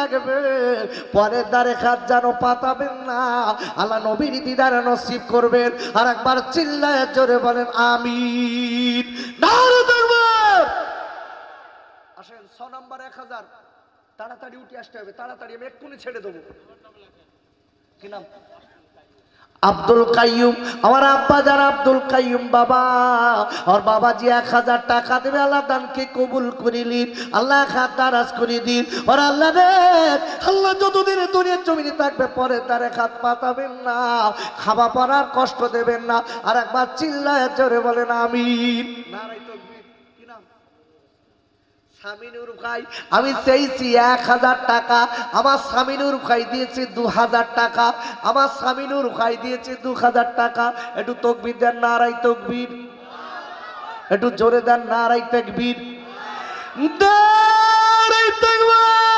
লাগবে। পরের দ্বারে খাত যেন পাতাবেন না, আল্লাহ নবীর দিদারে নসিব করবেন। আর একবার চিল্লায় জোরে বলেন আমি আসেন, ছ নম্বর এক হাজার। তাড়াতাড়ি উঠে আসতে হবে, তাড়াতাড়ি, আমি এক্ষুনি ছেড়ে দেবো। কি নাম? আব্দুল কাইম আমার আব্বা যারা আব্দুল কাইম বাবা। ওর বাবা জি এক হাজার টাকা দেবে, আল্লাহ দানকে কবুল করিলিন আল্লাহ খাত দারাজ করে দিন। ওর আল্লাহ রে আল্লাহ যতদিন দুনিয়ার জমিনে থাকবে, পরে তারে খাত পাতাবেন না, খাওয়া পড়ার কষ্ট দেবেন না। আর একবার চিল্লায় জোরে বলেন, আমিন নারাই তকবীর কি নাম সামিনুর ভাই, আমি চেয়েছি এক হাজার টাকা। আমার স্বামীনুর ভাই দিয়েছে দু হাজার টাকা। আমার স্বামীনুর ভাই দিয়েছে দু হাজার টাকা। একটু তকবির দেন নারাই তকবির। একটু জোরে দেন নারাই তকবির। তাকবীর।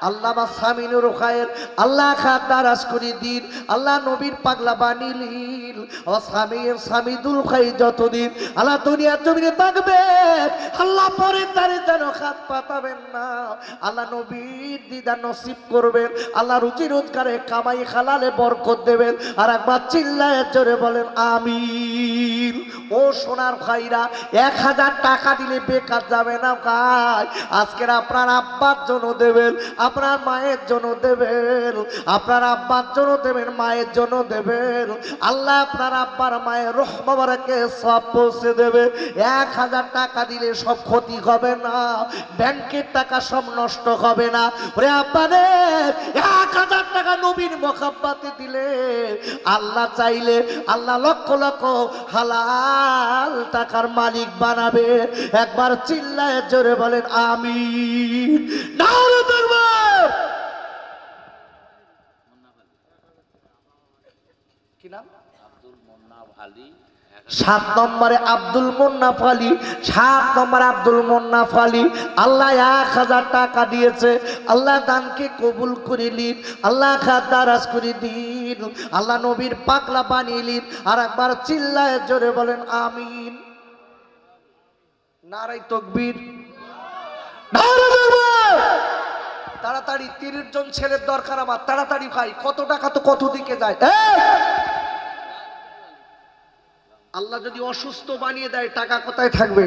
আল্লাহ সামিনুর খায়ের, আল্লাহ খাত দারাজ করে দিন, আল্লাহ নবীর পাগলা বানিলিন ও স্বামীর স্বামীদুল খাই যতদিন, আল্লাহ দুনিয়ার জমিনে থাকবে। আল্লাহ পরে তারে যেন খাত পাতাবেন না। আল্লাহ নবীর দিদা নসিব করবেন, আল্লাহ রুচি রোজগারে, কামাই খালালে বরকত দেবেন। আর একবার চিল্লায় জোরে বলেন, আমিন। ও সোনার ভাইরা, এক হাজার টাকা দিলে বেকার যাবে না ভাই। আজকের আপনার আব্বার জন্য দেবেন। আপনার মায়ের জন্য দেবেন, আপনার আব্বার জন্য দেবেন, মায়ের জন্য দেবেন। আল্লাহ আপনার আব্বার মায়ের রহমাবারাকে সব পৌঁছে দেবে। এক হাজার টাকা দিলে সব ক্ষতি হবে না, ব্যাংকের টাকা সব নষ্ট হবে না। ওরে আব্বাদের এক হাজার টাকা নবীন মখাব্বাতে দিলে আল্লাহ চাইলে আল্লাহ লক্ষ লক্ষ হালাল টাকার মালিক বানাবে। একবার চিল্লায় জোরে বলেন আমি নারে তাকবীর! কি নাম আব্দুল মোন্নাফ আলী সাত নম্বরে আব্দুল মোন্নাফ আলী, সাত নম্বর আব্দুল মোন্নাফ আলী। আল্লাহ এক হাজার টাকা দিয়েছে। আল্লাহ দানকে কবুল করে নিন। আল্লাহ খাত দারাজ করে দিন। আল্লাহ নবীর পাকলা বানিয়ে আর একবার চিল্লায় জোরে বলেন, আমিন। নারাই তকবীর। তাড়াতাড়ি তিরিশ জন ছেলের দরকার আমার। তাড়াতাড়ি ভাই, কত টাকা তো কত দিকে যায়! আল্লাহ যদি অসুস্থ বানিয়ে দেয় টাকা কোথায় থাকবে?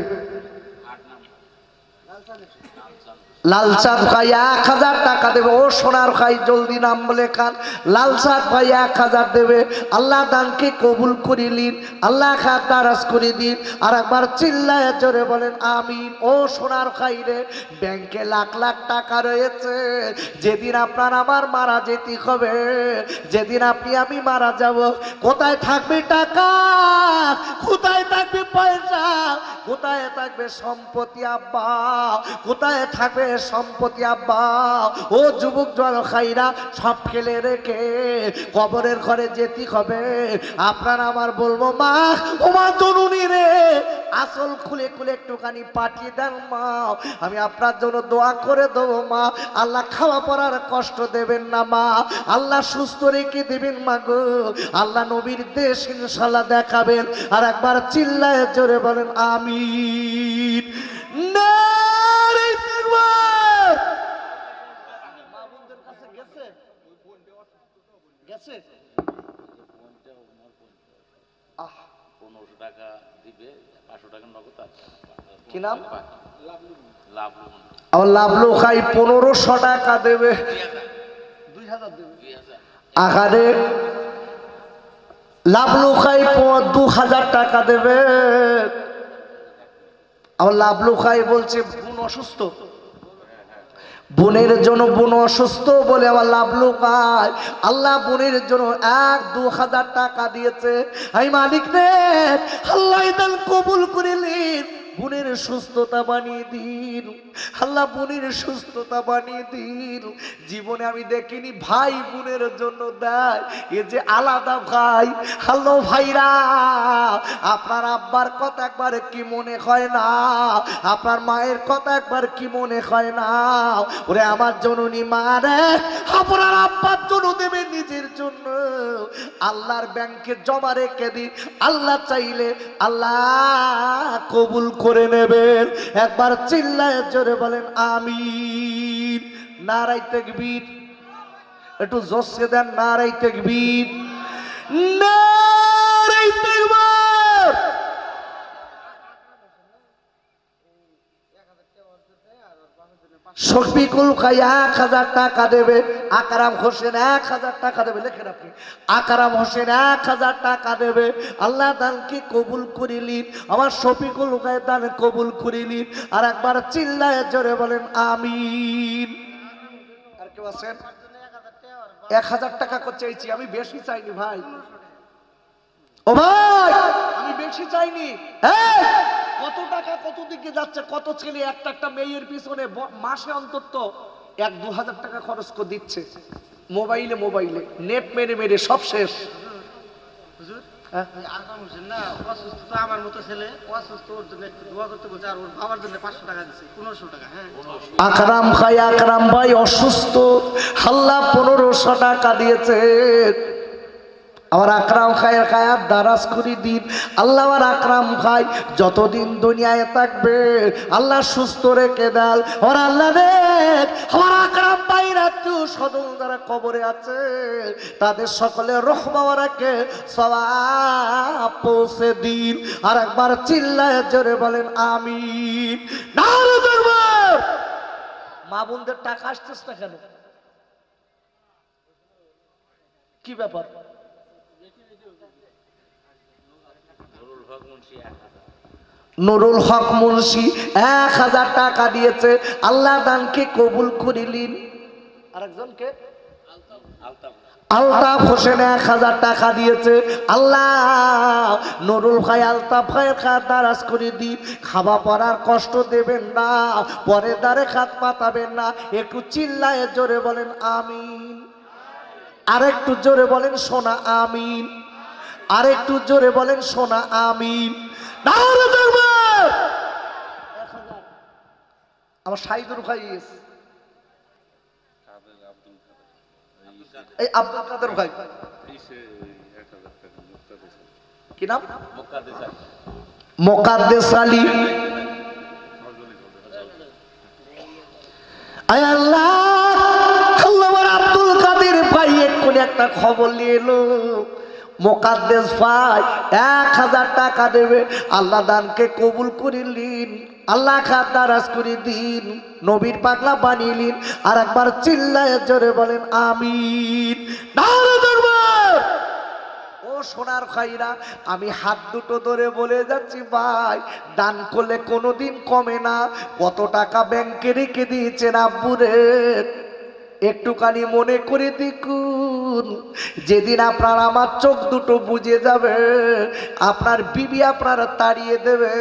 লালচাঁদ ভাই এক হাজার টাকা দেবে। ও সোনার ভাই, জলদি নাম বলে খান। লালচাঁদ ভাই এক হাজার দেবে। আল্লাহ দানকে কবুল করিলিন আল্লাহ খাত দারাজ করে দিন। আর একবার চিল্লায় জোরে বলেন, আমিন। ও সোনার ভাই রে, ব্যাংকে লাখ লাখ টাকা রয়েছে। যেদিন আপনার আমার মারা যেতে হবে, যেদিন আপনি আমি মারা যাব, কোথায় থাকবে টাকা? কোথায় থাকবে পয়সা? কোথায় থাকবে সম্পত্তি, আব্বা? কোথায় থাকবে সম্পত্তি আব্বা ও যুবক জল খাইরা সব ফেলে রেখে কবরের ঘরে যেতে হবে। আপনার আমার বলব, মা, ও মা তরুণী রে, আসল খুলে খুলে একটুখানি পাঠিয়ে দেন মা। আমি আপনার জন্য দোয়া করে দেবো, মা। আল্লাহ খাওয়া পড়ার কষ্ট দেবেন না, মা। আল্লাহ সুস্থ রেখে দেবেন, মা গো। আল্লাহ নবীর দেশ ইনশাল্লাহ দেখাবেন। আর একবার চিল্লায় জোরে বলেন, আমিন নারে তাকবীর! মা বোনদের কাছে গেছে? গেছে? আহ, পনেরোশো টাকা দিবে পাঁচশো টাকা নগদ আছে কি নাম? লাভ আমার লাভলু খাই পনেরোশো টাকা দেবে। আকারে লাভলু খাই দু হাজার টাকা দেবে। আমার লাভলু খাই বলছে বোন অসুস্থ। বোনের জন্য বোন অসুস্থ বলে আমার লাভলু খাই আল্লাহ বোনের জন্য এক দু হাজার টাকা দিয়েছে। আমি মালিক রে আল্লাহ কবুল করে নিন। বোনের সুস্থতা বানিয়ে দিন। আল্লাহ বোনের সুস্থতা বানিয়ে দিন। জীবনে আমি দেখিনি, ভাই বোনের জন্য দেয়। এ যে আলাদা ভাই। হ্যালো ভাইরা, আপনার আব্বার কথা একবার কি মনে হয় না? আপনার মায়ের কথা একবার কি মনে হয় না? ওরে আমার জননী মা রে, আপনার আব্বার আল্লাহর ব্যাংকে জমা রেখে দিন আল্লাহ চাইলে আল্লাহ কবুল করে নেবেন। একবার চিল্লায় জোরে বলেন আমি নারাই তেকবীর। একটু জোসে দেন নারাই তেকবীর। নারাই তেকবীর শফিকুল খাই এক হাজার টাকা দেবে। আকারাম হোসেন এক হাজার টাকা দেবে। লেখেন আপনি। আকরাম হোসেন এক হাজার টাকা দেবে। আল্লাহ দানকে কবুল করিলিন আমার শফিকুল খাই দান কবুল করিলিন আর একবার চিল্লায় জোরে বলেন আমিন। আর কেউ আছেন? এক হাজার টাকা করে চাইছি। আমি বেশি চাইনি ভাই। ও ভাই আমি বেশি চাইনি। এই, কত টাকা কত দিকে যাচ্ছে কত ছেলে একটা একটা মেয়ের পিছনে মাসে অন্তত এক দু হাজার টাকা খরচ করে দিচ্ছে। মোবাইলে মোবাইলে নেট মেরে মেরে সব শেষ। হুজুর হ্যাঁ? ওই আরকাম হোসেন না অসুস্থ তো আমার মতো ছেলে অসুস্থ ওর জন্য একটু দোয়া করতে বলছে আর ওর বাবার জন্য পাঁচশো টাকা দিচ্ছে পনেরোশো টাকা হ্যাঁ। আকরাম ভাই আকরাম ভাই অসুস্থ হাল্লা পনেরোশো টাকা দিয়েছে। আমার আকরাম খায়ের খায়ার দারাজ করি দিন। আল্লাহ আমার আকরাম খাই যতদিন দুনিয়ায় থাকবে, আল্লাহ সুস্থ রেখে দেন। ওর আল্লাহ রে আমার আকরাম ভাই রাত্রি সদল যারা কবরে আছে। তাদের সকলে রহমাওয়ারাকে সবাব পৌঁছে দিন। আর একবার চিল্লায় জোরে বলেন আমি মা বোনদের টাকা আসতেছ না কেন? কি ব্যাপার? নুরুল হক মুন্সি এক হাজার টাকা দিয়েছে। আল্লাহ দানকে কবুল করিলিন। আরেকজনকে? আলতাফ হোসেন এক হাজার টাকা দিয়েছে। আল্লাহ নুরুল ভাই আলতাফ খাত দারাজ করে দিন। খাওয়া পড়ার কষ্ট দেবেন না পরে দ্বারে খাত পাতাবেন না। একটু চিল্লায় জোরে বলেন আমিন। আরেকটু জোরে বলেন সোনা আমিন। আরেকটু জোরে বলেন সোনা আমিন। আমার সাইদুর ভাই আব্দুল কাদের ভাই। কি নাম? মোকাদ্দেস আলী। আয় আল্লাহ আল্লাহ আব্দুল কাদের ভাই, এক্ষুনি একটা খবর নিয়ে এলো। মোকাদ্দেস ভাই, এক হাজার টাকা দেবে। আল্লাহ দানকে কবুল করিলিন আল্লাহ খাত দারাজ করে দিন। নবীর পাগলা বানিলিন আর একবার চিল্লায় জোরে বলেন, আমিন। ও সোনার খাইরা আমি হাত দুটো ধরে বলে যাচ্ছি, ভাই, দান করলে কোনোদিন কমে না। কত টাকা ব্যাংকে রেখে দিয়েছেন আব্বুরে একটুখানি মনে করে দেখুন। যেদিন আপনার আমার চোখ দুটো বুঝে যাবে, আপনার বিবি আপনার তাড়িয়ে দেবে,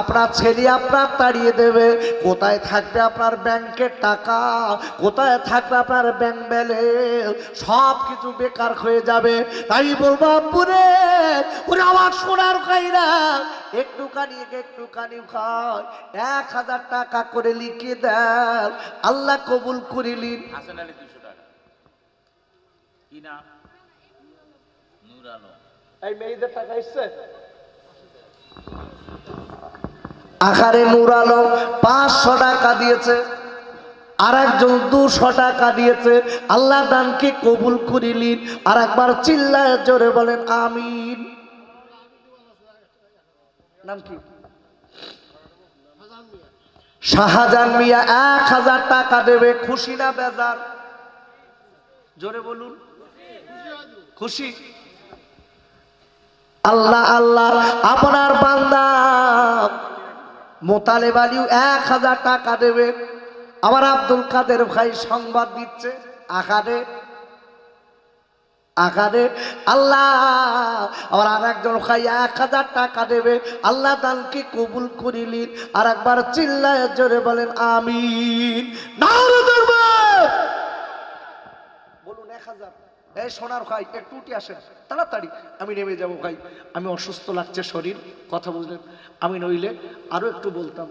আপনার ছেলে আপনার তাড়িয়ে দেবে, কোথায় থাকবে আপনার ব্যাংকের টাকা, কোথায় থাকবে আপনার ব্যাংক ব্যালেন্স, সব কিছু বেকার হয়ে যাবে। তাই বলব আব্বুরে ওরে আমার সোনার খাইরা একটুখানি একটুখানি খায় এক হাজার টাকা করে লিখে দেন, আল্লাহ কবুল করিলিন হাসান আলী দুশো টাকা কি নাম? নূর আলম এই মেয়েদের টাকা এসছে? আকারে নূর আলম পাঁচশো টাকা দিয়েছে আর একজন দুশো টাকা দিয়েছে। আল্লাহ দানকে কবুল করিলিন আর একবার চিল্লায় জোরে বলেন আমিন। নাম কি? শাহজাহান মিয়া এক হাজার টাকা দেবে খুশি না বেজার? জোরে বলুন। খুশি? আল্লাহ আল্লাহ, আপনার বান্দা মোতালেব আলীও এক হাজার টাকা দেবে। আমার আব্দুল কাদের ভাই সংবাদ দিচ্ছে, আকারে আকারে, আল্লাহ আবার আর একজন ভাই এক হাজার টাকা দেবে। আল্লাহ দানকে কবুল করিলিন আর একবার চিল্লায় জোরে বলেন বলুন এক এই সোনার ভাই একটু উঠে আসেন তাড়াতাড়ি। আমি নেমে যাব ভাই। আমি অসুস্থ লাগছে শরীর, কথা বুঝলেন। আমি নইলে আরও একটু বলতাম,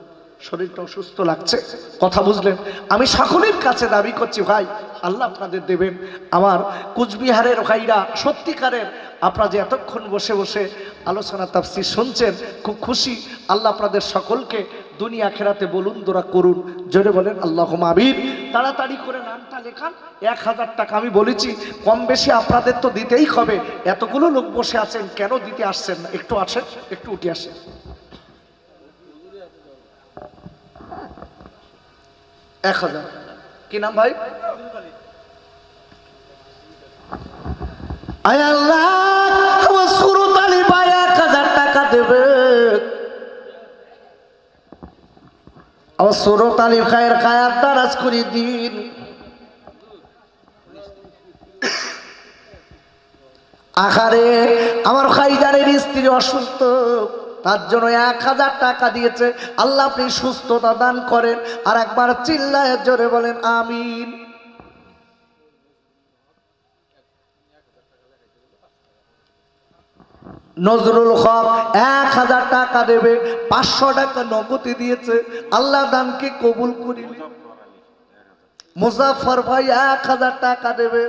শরীরটা অসুস্থ লাগছে, কথা বুঝলেন। আমি সকলের কাছে দাবি করছি, ভাই, আল্লাহ আপনাদের দেবেন। আমার কুচবিহারের ভাইরা, সত্যিকারের, আপনারা যে এতক্ষণ বসে বসে আলোচনা তাপসি শুনছেন, খুব খুশি। আল্লাহ আপনাদের সকলকে দুনিয়া খেরাতে বলুন দোরা করুন। জোরে বলেন আল্লাহ আমির তাড়াতাড়ি করে নামটা লেখান। এক হাজার টাকা আমি বলেছি, কম বেশি আপনাদের তো দিতেই হবে। এতগুলো লোক বসে আছেন, কেন দিতে আসছেন না? একটু আসেন, একটু উঠে আসেন। এক হাজার। কি নাম ভাই? আয় আল্লাহ! সুরত আলী খায়ের কায়ার তারাজ দিন। আখারে আমার খাইদারের স্ত্রী অসুস্থ, তার জন্য এক হাজার টাকা দিয়েছে। আল্লাহ আপনি সুস্থতা দান করেন আর একবার চিল্লায় জোরে বলেন, আমিন। নজরুল হক এক হাজার টাকা দেবে পাঁচশো টাকা নগদে দিয়েছে। আল্লাহ দানকে কবুল করিল? মুজাফর ভাই এক হাজার টাকা দেবে।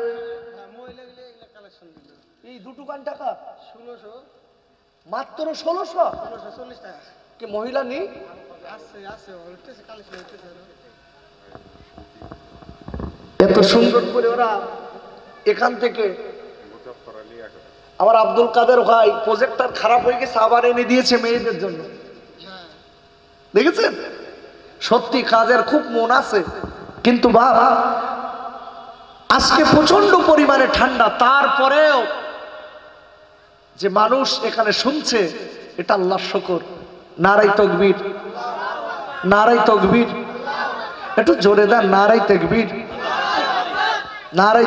এই দুটো টাকা? ষোলোশো। মাত্র ষোলোশো? ষোলোশো চল্লিশ টাকা। কি মহিলা নেই? এত সুন্দর করে ওরা এখান থেকে আমার আব্দুল কাদের ভাই প্রজেক্টর খারাপ হয়ে গেছে, আবার এনে দিয়েছে মেয়েদের জন্য। দেখেছেন? সত্যি কাজের খুব মন আছে। কিন্তু বাবা আজকে প্রচণ্ড পরিমাণে ঠান্ডা। তারপরেও যে মানুষ এখানে শুনছে, এটা আল্লাহ শকর। নারাই তকবীর। নারাই তকবীর। একটু জোরে দেন নারাই তকবীর। নারাই